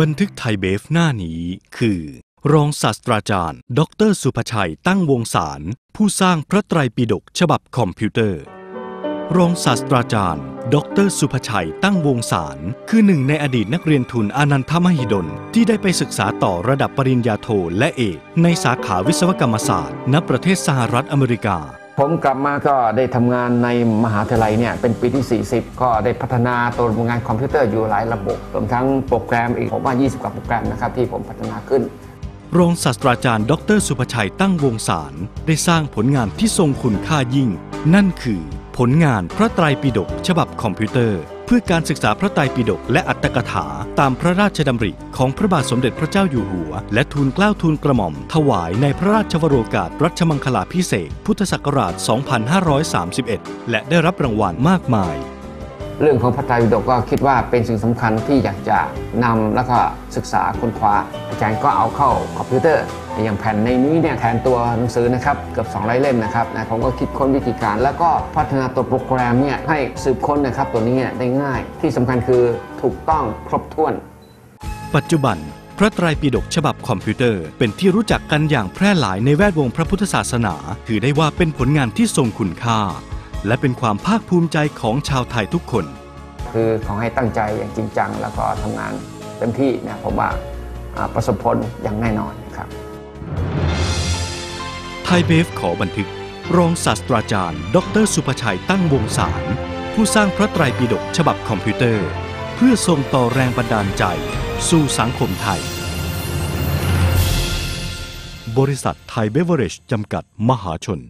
บันทึกไทยเบฟหน้านี้คือ รองศาสตราจารย์ ดรสุภชัยตั้งวงศาร ผู้สร้างพระไตรปิฎกฉบับคอมพิวเตอร์ รองศาสตราจารย์ ดรสุภชัยตั้งวงศาร คือหนึ่งในอดีตนักเรียนทุนอนันทมหิดล ที่ได้ไปศึกษาต่อระดับปริญญาโทและเอก ในสาขาวิศวกรรมศาสตร์ ณประเทศสหรัฐอเมริกา ผมกลับมาก็ได้ทำงานในมหาวิทยาลัยเนี่ยเป็นปีที่ 40 ก็ได้พัฒนาตัวงานคอมพิวเตอร์อยู่หลายระบบรวมทั้งโปรแกรมอีกผมว่า 20 กว่าโปรแกรมนะครับที่ผมพัฒนาขึ้น รองศาสตราจารย์ ดร สุภชัยตั้งวงศารได้สร้างผลงานที่ทรงคุณค่ายิ่ง นั่นคือ ผลงานพระไตรปิฎกฉบับคอมพิวเตอร์ เพื่อการศึกษาพระไตรปิฎกและอัตถกถาตามพระราชดำริของพระบาทสมเด็จพระเจ้าอยู่หัว และทูลเกล้าทูลกระหม่อม ถวายในพระราชวโรกาสรัชมังคลาพิเศษพุทธศักราช 2531 และได้รับรางวัลมากมาย เรื่องของพระไตรปิฎกก็คิดว่าเป็นสิ่งสำคัญที่อยากจะนำแล้วก็ศึกษาค้นคว้า อาจารย์ก็เอาเข้าคอมพิวเตอร์ อย่างแผ่นในนี้เนี่ยแทนตัวหนังสือนะครับเกือบ200เล่มนะครับนะผมก็คิดค้นวิธีการ แล้วก็พัฒนาตัวโปรแกรมเนี่ยให้สืบค้นนะครับตัวนี้เนี่ยได้ง่าย ที่สำคัญคือถูกต้องครบถ้วน ปัจจุบันพระไตรปิฎกฉบับคอมพิวเตอร์ เป็นที่รู้จักกันอย่างแพร่หลายในแวดวงพระพุทธศาสนา ถือได้ว่าเป็นผลงานที่ทรงคุณค่า และเป็นความภาคภูมิใจของชาวไทยทุกคน คือขอให้ตั้งใจอย่างจริงจัง แล้วก็ทำงานเต็มที่นะผมว่าอ่าประสบผลอย่างแน่นอนนะครับไทยเบฟขอบันทึก รองศาสตราจารย์ ดร สุภชัยตั้งวงศารผู้สร้างพระไตรปิฎกฉบับคอมพิวเตอร์ เพื่อส่งต่อแรงบันดาลใจ สู่สังคมไทย บริษัทไทยเบเวอเรจจำกัดมหาชน